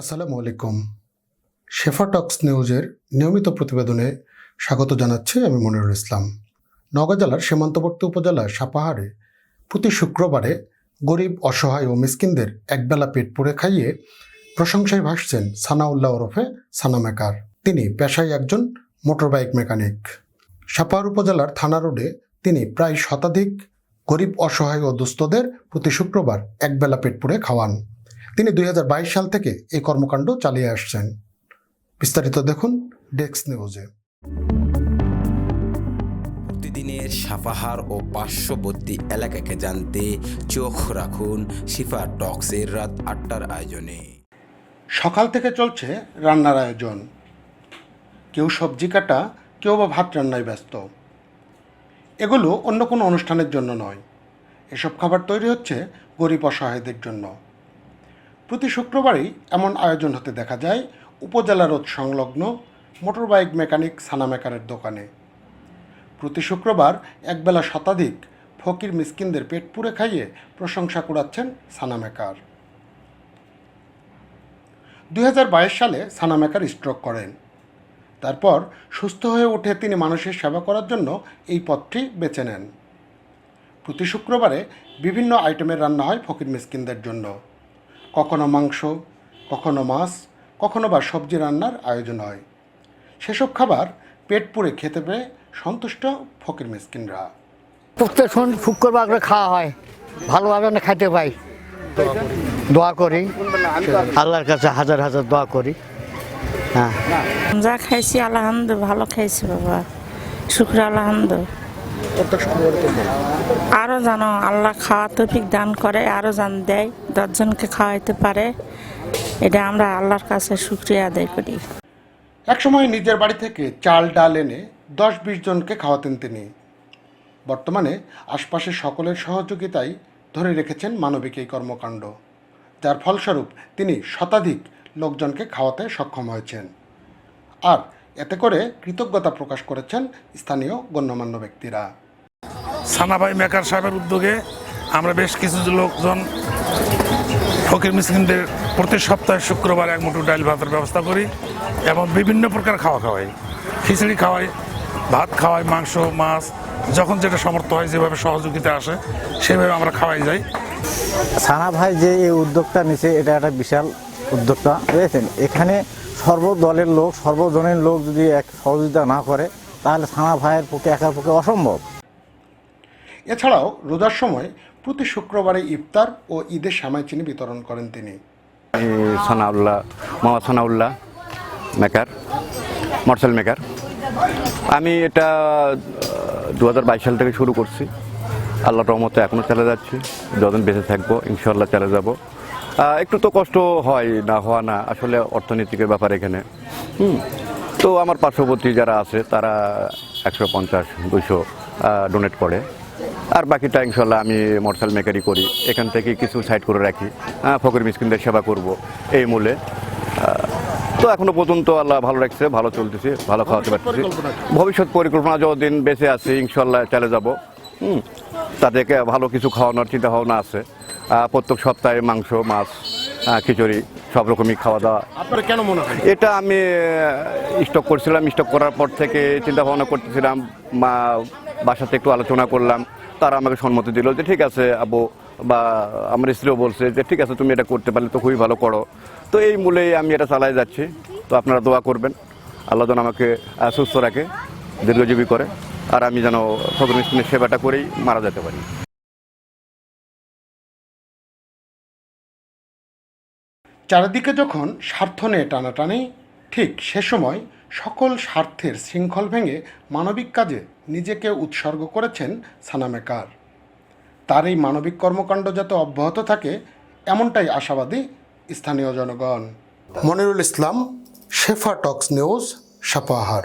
আসসালামু আলাইকুম। শেফা টক্স নিউজের নিয়মিত প্রতিবেদনে স্বাগত জানাচ্ছি আমি মনিরুল ইসলাম। নওগাঁ জেলার সীমান্তবর্তী উপজেলার সাপাহারে প্রতি শুক্রবারে গরিব, অসহায় ও মিসকিনদের একবেলা পেট পুড়ে খাইয়ে প্রশংসায় ভাসছেন সানাউল্লাহ ওরফে সানা মেকার। তিনি পেশায় একজন মোটরবাইক মেকানিক। সাপাহার উপজেলার থানা রোডে তিনি প্রায় শতাধিক গরিব, অসহায় ও দুস্থদের প্রতি শুক্রবার একবেলা পেট পুড়ে খাওয়ান। তিনি দুই হাজার বাইশ সাল থেকে এই কর্মকাণ্ড চালিয়ে আসছেন। বিস্তারিত দেখুন ডেস্ক নিউজে। প্রতিদিনের সাপাহার ও পার্শ্ববর্তী এলাকাকে জানতে চোখ রাখুন শিফা টক্সের রাত আটটার আয়োজনে। সকাল থেকে চলছে রান্নার আয়োজন। কেউ সবজি কাটা কেউ বা ভাত রান্নায় ব্যস্ত। এগুলো অন্য কোনো অনুষ্ঠানের জন্য নয়। এসব খাবার তৈরি হচ্ছে গরিব অসহায়দের জন্য। প্রতি শুক্রবারই এমন আয়োজন হতে দেখা যায় উপজেলা রোড সংলগ্ন মোটরবাইক মেকানিক সানা মেকারের দোকানে। প্রতি শুক্রবার একবেলা শতাধিক ফকির মিসকিনদের পেট পুড়ে খাইয়ে প্রশংসা কুড়াচ্ছেন সানা মেকার। দুই সালে সানা মেকার স্ট্রোক করেন। তারপর সুস্থ হয়ে উঠে তিনি মানুষের সেবা করার জন্য এই পথটি বেছে নেন। প্রতি শুক্রবারে বিভিন্ন আইটেমের রান্না হয় ফকির মিসকিনদের জন্য। কখনো মাংস কখনো মাছ কখনো বা সবজি রান্নার আয়োজন হয়। সেসব খাবার পেট পুড়ে খেতে পেয়ে সন্তুষ্ট ফকির মিসকিনরা। প্রত্যেক শুক্রবার করে খাওয়া হয়। ভালোভাবে আমরা খাইতে পাই। দোয়া করি। আল্লাহর কাছে হাজার হাজার দোয়া করি। হ্যাঁ। যা খাইছি আলহামদু ভালো খাইছি বাবা। শুক্র আলহামদু আরও জানো আল্লাহ খাওয়া তৌফিক দান করে আরও জান দেয় দশজনকে খাওয়াইতে পারে এটা আমরা আল্লাহর কাছে শুক্রিয়া আদায় করি। একসময় নিজের বাড়ি থেকে চাল ডাল এনে দশ বিশ জনকে খাওয়াতেন তিনি। বর্তমানে আশপাশের সকলের সহযোগিতায় ধরে রেখেছেন মানবিক এই কর্মকাণ্ড। যার ফলস্বরূপ তিনি শতাধিক লোকজনকে খাওয়াতে সক্ষম হয়েছেন। আর এতে করে কৃতজ্ঞতা প্রকাশ করেছেন স্থানীয় গণ্যমান্য ব্যক্তিরা। সানাভাই মেকার সাহেবের উদ্যোগে আমরা বেশ কিছু লোকজন ফকির মিসকিনদের প্রতি সপ্তাহে শুক্রবার এক মুঠো ডাল ভাতের ব্যবস্থা করি এবং বিভিন্ন প্রকার খাওয়া খাওয়াই। খিচুড়ি খাওয়াই ভাত খাওয়াই মাংস মাছ যখন যেটা সমর্থ হয় যেভাবে সহযোগিতা আসে সেভাবে আমরা খাওয়াই যাই। সানা ভাই যে এই উদ্যোগটা নিছে এটা একটা বিশাল উদ্যোগটা বুঝেছেন? এখানে সর্বদলের লোক সর্বজনের লোক যদি এক সহযোগিতা না করে তাহলে সানা ভাইয়ের পক্ষে একার পক্ষে অসম্ভব। এছাড়াও রোজার সময় প্রতি শুক্রবারে ইফতার ও ঈদের সামাই চিনি বিতরণ করেন তিনি। সানাউল্লাহ মোহাম্মদ সানাউল্লাহ মেকার মর্সেল মেকার। আমি এটা দু হাজার বাইশ সাল থেকে শুরু করছি। আল্লাহ রহমতে এখনও চালিয়ে যাচ্ছি। যতদিন বেঁচে থাকব ইনশাল্লাহ চালিয়ে যাব। একটু তো কষ্ট হয় না হওয়া না আসলে অর্থনীতিকের ব্যাপার এখানে। হুম। তো আমার পার্শ্ববর্তী যারা আছে তারা একশো পঞ্চাশ দুশো ডোনেট করে। আর বাকিটা ইনশাল্লাহ আমি মোটরসাইকেল মেকারি করি। এখান থেকে কিছু সাইড করে রাখি। হ্যাঁ ফকির মিসকিনদের সেবা করব এই মূলে। তো এখনও পর্যন্ত আল্লাহ ভালো রাখছে ভালো চলতেছে ভালো খাওয়াতে পারতেছি। ভবিষ্যৎ পরিকল্পনা যতদিন বেঁচে আছে ইনশাল্লাহ চলে যাব। হুম তাদেরকে ভালো কিছু খাওয়ানোর চিন্তা ভাবনা আছে প্রত্যেক সপ্তাহে মাংস মাছ খিচুড়ি সব রকমই খাওয়া দাওয়া। আপনার কেন মনে হয়? এটা আমি স্টক করছিলাম স্টক করার পর থেকে চিন্তা ভাবনা করতেছিলাম মা বাসাতে একটু আলোচনা করলাম। তারা আমাকে সম্মতি দিল যে ঠিক আছে আবু বা আমার স্ত্রীও বলছে যে ঠিক আছে তুমি এটা করতে পারলে তো খুবই ভালো করো। তো এই মূলেই আমি এটা চালাই যাচ্ছি। তো আপনারা দোয়া করবেন। আল্লাহ যেন আমাকে সুস্থ রাখে দীর্ঘজীবী করে। আর আমি যেন ফকর মিসকিনের সেবাটা করেই মারা যেতে পারি। চারিদিকে যখন স্বার্থ নিয়ে টানাটানি ঠিক সে সময় সকল স্বার্থের শৃঙ্খল ভেঙে মানবিক কাজে নিজেকে উৎসর্গ করেছেন সানামেকার তার এই মানবিক কর্মকাণ্ড যাতে অব্যাহত থাকে এমনটাই আশাবাদী স্থানীয় জনগণ। Monirul Islam Shefa talks news Sapahar.